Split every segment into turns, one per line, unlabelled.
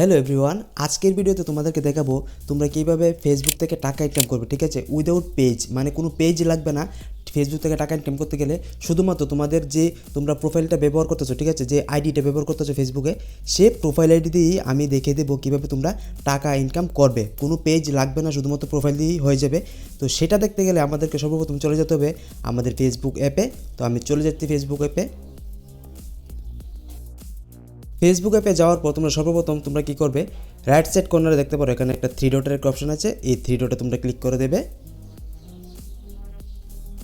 Hello everyone আজকের ভিডিওতে তোমাদেরকে দেখাবো তোমরা কীভাবে ফেসবুক থেকে টাকা ইনকাম করবে, ঠিক আছে? উইদাউট পেজ মানে কোনো পেজ লাগবে না ফেসবুক থেকে টাকা ইনকাম করতে গেলে। শুধুমাত্র তোমাদের যে তোমরা প্রোফাইলটা ব্যবহার করতেছো, ঠিক আছে? যে আইডিটা ব্যবহার করতেছো ফেসবুকে সে প্রোফাইল আইডি দিয়েই আমি দেখিয়ে দেবো কীভাবে তোমরা টাকা ইনকাম করবে। কোনো পেজ লাগবে না, শুধুমাত্র প্রোফাইল দিয়েই হয়ে যাবে। তো সেটা দেখতে গেলে আমাদেরকে সর্বপ্রথম চলে যেতে হবে আমাদের ফেসবুক অ্যাপে তো আমি চলে যাচ্ছি ফেসবুক অ্যাপে ফেসবুক অ্যাপে যাওয়ার পর তোমরা সর্বপ্রথম তোমরা কী করবে? রাইট সাইড কর্নারে দেখতে পারো, এখানে একটা থ্রি ডটের একটা অপশন আছে। এই থ্রি ডটে তোমরা ক্লিক করে দেবে।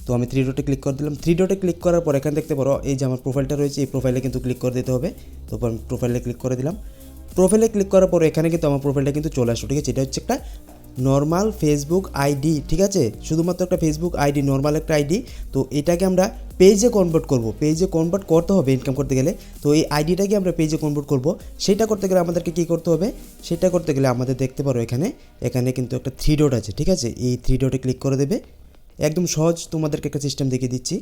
তো আমি থ্রি ডটে ক্লিক করে দিলাম। থ্রি ডটে ক্লিক করার পর এখানে দেখতে পারো, এই যে আমার প্রোফাইলটা রয়েছে, এই প্রোফাইলে কিন্তু ক্লিক করে দিতে হবে। তো আমি প্রোফাইলে ক্লিক করে দিলাম। প্রোফাইলে ক্লিক করার পর এখানে কিন্তু আমার প্রোফাইলটা কিন্তু চলে আসলো, ঠিক আছে? এটা হচ্ছে একটা নর্মাল ফেসবুক আইডি ঠিক আছে? শুধুমাত্র একটা ফেসবুক আইডি নর্মাল একটা আইডি তো এটাকে আমরা পেজে কনভার্ট করব। পেজে কনভার্ট করতে হবে ইনকাম করতে গেলে। তো এই আইডিটাকে আমরা পেজে কনভার্ট করব। সেটা করতে গেলে আমাদেরকে কী করতে হবে? সেটা করতে গেলে আমাদের দেখতে পারো এখানে এখানে কিন্তু একটা থ্রি ডট আছে, ঠিক আছে? এই থ্রি ডটে ক্লিক করে দেবে। একদম সহজ তোমাদেরকে একটা সিস্টেম দেখিয়ে দিচ্ছি।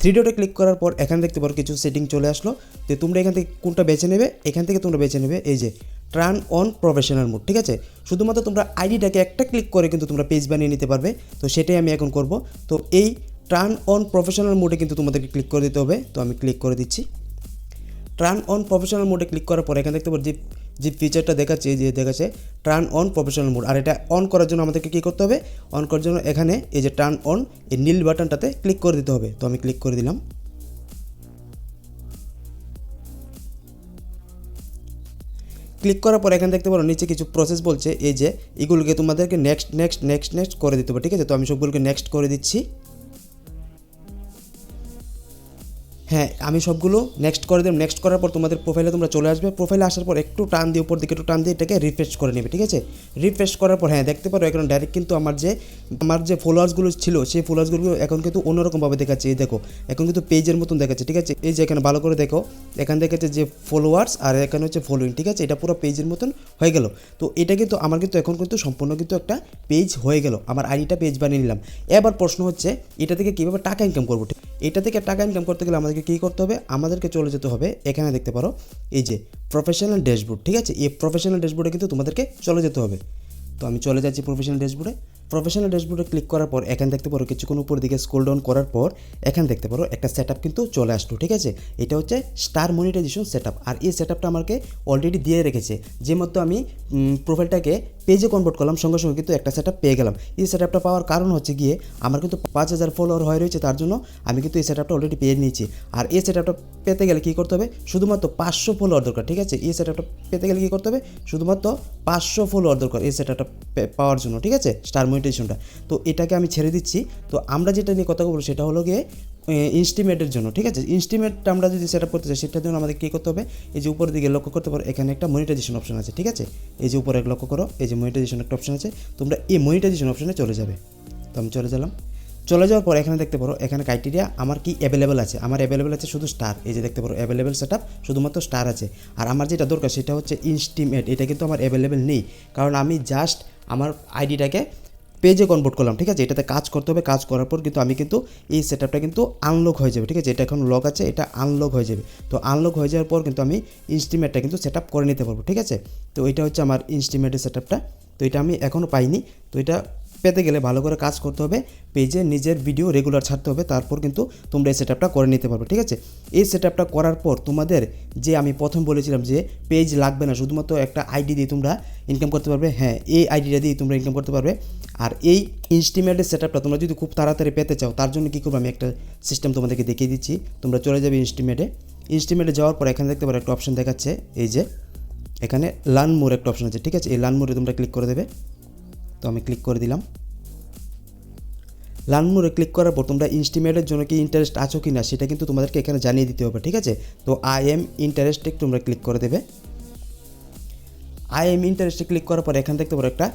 থ্রি ডটে ক্লিক করার পর এখানে দেখতে পারো কিছু সেটিং চলে আসলো। তো তোমরা এখান থেকে কোনটা বেছে নেবে? এখান থেকে তোমরা বেছে নেবে এই যে টার্ন অন প্রফেশনাল মোড ঠিক আছে? শুধুমাত্র তোমরা আইডিটাকে একটা ক্লিক করে কিন্তু তোমরা পেজ বানিয়ে নিতে পারবে। তো সেটাই আমি এখন করব। তো এই টার্ন অন প্রফেশনাল মোডে কিন্তু তোমাদেরকে ক্লিক করে দিতে হবে। তো আমি ক্লিক করে দিচ্ছি। টার্ন অন প্রফেশনাল মোডে ক্লিক করার পর এখানে দেখতে পারো যে যে ফিচারটা দেখাচ্ছে, যে দেখাচ্ছে টার্ন অন প্রফেশনাল মোড আর এটা অন করার জন্য আমাদেরকে কী করতে হবে? অন করার জন্য এখানে এই যে টার্ন অন এই নীল বাটনটাতে ক্লিক করে দিতে হবে। তো আমি ক্লিক করে দিলাম। ক্লিক করার পর এখানে দেখতে পারো, নিচে কিছু প্রসেস বলছে, এই যে এগুলোকে তোমাদেরকে নেক্সট নেক্সট নেক্সট নেক্সট করে দিতে হবে, ঠিক আছে? তো আমি সবগুলোকে নেক্সট করে দিচ্ছি। হ্যাঁ আমি সবগুলো নেক্সট করে দিলাম নেক্সট করার পর তোমাদের প্রোফাইলে তোমরা চলে আসবে। প্রোফাইলে আসার পর একটু টান দিয়ে উপর দিকে একটু টান দিয়ে এটাকে রিফ্রেশ করে নেবে, ঠিক আছে? রিফ্রেশ করার পর হ্যাঁ দেখতে পারো এখন ডাইরেক্ট কিন্তু আমার যে আমার যে ফলোয়ার্সগুলো ছিল, সেই ফলোয়ার্সগুলো এখন কিন্তু অন্যরকমভাবে দেখাচ্ছে। এই দেখো, এখন কিন্তু পেজের মতন দেখাচ্ছে, ঠিক আছে? এই যে এখানে ভালো করে দেখো, এখানে দেখাচ্ছে যে ফলোয়ার্স আর এখানে হচ্ছে ফলোয়িং ঠিক আছে? এটা পুরো পেজের মতন হয়ে গেল। তো এটা কিন্তু, আমার কিন্তু এখন কিন্তু সম্পূর্ণ কিন্তু একটা পেজ হয়ে গেল। আমার আইডিটা পেজ বানিয়ে নিলাম। এবার প্রশ্ন হচ্ছে, এটা থেকে কীভাবে টাকা ইনকাম করব এটা থেকে টাকা ইনকাম করতে গেলে আমাদেরকে কী করতে হবে? আমাদেরকে চলে যেতে হবে এখানে দেখতে পারো। এই যে প্রফেশনাল ড্যাশবোর্ড ঠিক আছে? এই প্রফেশনাল ড্যাশবোর্ডে কিন্তু তোমাদেরকে চলে যেতে হবে। তো আমি চলে যাচ্ছি প্রফেশনাল ড্যাশবোর্ডে প্রফেশনাল ড্যাশবোর্ডে ক্লিক করার পর, এখানে দেখতে পারো কিছুক্ষণ উপর দিকে স্ক্রল ডাউন করার পর, এখানে দেখতে পারো একটা সেট কিন্তু চলে আসলো, ঠিক আছে? এটা হচ্ছে স্টার মনিটাইজেশন সেট আর এই সেট আমাকে অলরেডি দিয়ে রেখেছে। যে মতো আমি প্রোফাইলটাকে পেজে কনভার্ট করলাম, সঙ্গে সঙ্গে কিন্তু একটা সেট পেয়ে গেলাম। এই সেট পাওয়ার কারণ হচ্ছে গিয়ে আমার কিন্তু পাঁচ হাজার ফলোয়ার হয়ে রয়েছে, তার জন্য আমি কিন্তু এই সেট অলরেডি পেয়ে নিয়েছি। আর এই সেট পেতে গেলে কী করতে হবে? শুধুমাত্র পাঁচশো ফলোয়ার দরকার, ঠিক আছে? এই সেট পেতে গেলে কী করতে হবে? শুধুমাত্র পাঁচশো ফলোয়ার দরকার এই সেট পাওয়ার জন্য, ঠিক আছে? স্টার মনিটাইজেশনটা তো এটাকে আমি ছেড়ে দিচ্ছি। তো আমরা যেটা নিয়ে কথা বলব সেটা হলো গিয়ে ইনস্টিমেটের জন্য, ঠিক আছে? ইনস্টিমেটটা আমরা যদি সেট আপ করতে চাই, সেটার জন্য আমাদের কী করতে হবে? এই যে উপরের দিকে লক্ষ্য করতে পারো, এখানে একটা মনিটাইজেশন অপশন আছে, ঠিক আছে? এই যে উপরে লক্ষ্য করো, এই যে মনিটাইজেশন একটা অপশন আছে, তোমরা এই মনিটাইজেশন অপশনে চলে যাবে। তো আমি চলে গেলাম। চলে যাওয়ার পর এখানে দেখতে পারো, এখানে ক্রাইটেরিয়া আমার কি অ্যাভেলেবেল আছে? আমার অ্যাভেলেবেল আছে শুধু স্টার এই যে দেখতে পারো অ্যাভেলেবেল সেট আপ শুধুমাত্র স্টার আছে। আর আমার যেটা দরকার, সেটা হচ্ছে ইনস্টিমেট এটা কিন্তু আমার অ্যাভেলেবেল নেই। কারণ আমি জাস্ট আমার আইডিটাকে পেজে কনভার্ট করলাম, ঠিক আছে? এটাতে কাজ করতে হবে, কাজ করার পর কিন্তু আমি কিন্তু এই সেট কিন্তু আনলক হয়ে যাবে, ঠিক আছে? এটা এখন লক আছে, এটা আনলক হয়ে যাবে। তো আনলক হয়ে যাওয়ার পর কিন্তু আমি ইনস্টিমেটটা কিন্তু সেট করে নিতে পারব, ঠিক আছে? তো এটা হচ্ছে আমার ইনস্টিমেটের সেট তো এটা আমি এখনও পাইনি। তো এটা পেতে গেলে ভালো করে কাজ করতে হবে, পেজে নিজের ভিডিও রেগুলার ছাড়তে হবে, তারপর কিন্তু তোমরা এই সেট করে নিতে পারবে, ঠিক আছে? এই সেট করার পর তোমাদের যে আমি প্রথম বলেছিলাম যে পেজ লাগবে না, শুধুমাত্র একটা আইডি দিয়ে তোমরা ইনকাম করতে পারবে হ্যাঁ এই আইডিটা দিয়ে তোমরা ইনকাম করতে পারবে। আর এই ইনস্টিমেটের সেট তোমরা যদি খুব তাড়াতাড়ি পেতে চাও, তার জন্য কী করব আমি একটা সিস্টেম তোমাদেরকে দেখিয়ে দিচ্ছি, তোমরা চলে যাবে ইনস্টিমেটে ইনস্টিমেটে যাওয়ার পর এখানে দেখতে পারো একটা অপশন দেখাচ্ছে, এই যে, এখানে লার্ন মোর একটা অপশন আছে, ঠিক আছে? এই লার্ন মোরে তোমরা ক্লিক করে দেবে। তো আমি ক্লিক করে দিলাম। লার্ন মোড়ে ক্লিক করার পর তোমরা ইনস্টিমেটের জন্য কি ইন্টারেস্ট আছো কি না সেটা কিন্তু তোমাদেরকে এখানে জানিয়ে দিতে হবে, ঠিক আছে? তো আই এম ইন্টারেস্টে তোমরা ক্লিক করে দেবে। আই এম ইন্টারেস্টে ক্লিক করার পর এখানে দেখতে পারো একটা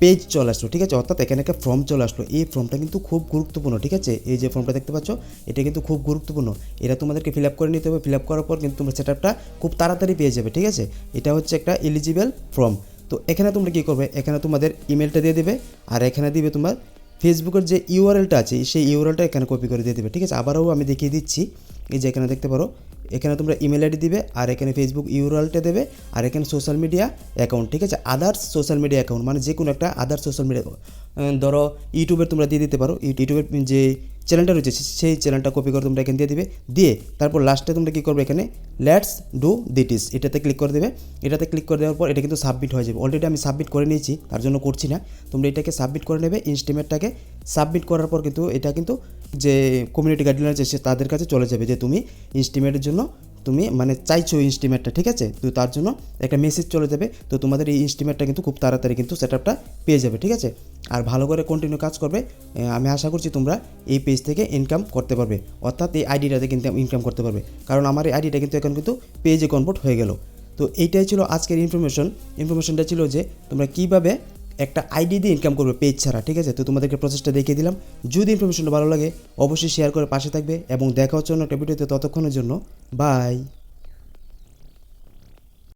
পেজ চলে আসলো, ঠিক আছে? অর্থাৎ এখানে একটা ফর্ম চলে আসলো। এই ফর্মটা কিন্তু খুব গুরুত্বপূর্ণ, ঠিক আছে? এই যে ফর্মটা দেখতে পাচ্ছ, এটা কিন্তু খুব গুরুত্বপূর্ণ। এটা তোমাদেরকে ফিল আপ করে নিতে হবে। ফিল আপ করার পর কিন্তু তোমার সেট খুব তাড়াতাড়ি পেয়ে যাবে, ঠিক আছে? এটা হচ্ছে একটা এলিজিবল ফর্ম তো এখানে তোমরা কী করবে? এখানে তোমাদের ইমেলটা দিয়ে দেবে আর এখানে দিবে তোমার ফেসবুকের যে ইউআরএলটা আছে, সেই ইউআরএলটা এখানে কপি করে দিয়ে দেবে, ঠিক আছে? আবারও আমি দেখিয়ে দিচ্ছি, এই যে এখানে দেখতে পারো, এখানে তোমরা ইমেল আইডি দিবে আর এখানে ফেসবুক ইউরলটা দেবে আর এখানে সোশ্যাল মিডিয়া অ্যাকাউন্ট ঠিক আছে? আদার্স সোশ্যাল মিডিয়া অ্যাকাউন্ট মানে যে কোনো একটা আদার্স সোশ্যাল মিডিয়া ধরো, ইউটিউবের তোমরা দিয়ে দিতে পারো, ইউটিউবের যে চ্যানেলটা রয়েছে সেই চ্যানেলটা কপি করে তোমরা এখানে দিয়ে দিবে। দিয়ে তারপর লাস্টে তোমরা কী করবে এখানে? লেটস ডু দিটিস এটাতে ক্লিক করে দেবে। এটাতে ক্লিক করে দেওয়ার পর এটা কিন্তু সাবমিট হয়ে যাবে। অলরেডি আমি সাবমিট করে নিয়েছি, তার জন্য করছি না। তোমরা এটাকে সাবমিট করে নেবে ইনস্টিমেটটাকে সাবমিট করার পর কিন্তু এটা কিন্তু যে কমিউনিটি গাইডলাইন আছে, সে তাদের কাছে চলে যাবে যে তুমি ইনস্টিমেটের জন্য তুমি মানে চাইছো ইনস্টিমেটটা ঠিক আছে? তো তার জন্য একটা মেসেজ চলে যাবে। তো তোমাদের এই ইনস্টিমেটটা কিন্তু খুব তাড়াতাড়ি কিন্তু সেট আপটা পেয়ে যাবে, ঠিক আছে? আর ভালো করে কন্টিনিউ কাজ করবে আমি আশা করছি তোমরা এই পেজ থেকে ইনকাম করতে পারবে। অর্থাৎ এই আইডিটাতে কিন্তু ইনকাম করতে পারবে। কারণ আমার এই আইডিটা কিন্তু এখন কিন্তু পেজে কনভার্ট হয়ে গেল। তো এইটাই ছিল আজকের ইনফরমেশন ইনফরমেশনটা ছিল যে তোমরা কীভাবে একটা আইডি দিয়ে ইনকাম করবে পেজ ছাড়া, ঠিক আছে? তো তোমাদেরকে প্রসেসটা দেখিয়ে দিলাম। যদি ইনফরমেশনটা ভালো লাগে, অবশ্যই শেয়ার করে পাশে থাকবে এবং দেখা হচ্ছে অন্য একটা ততক্ষণের জন্য। বাই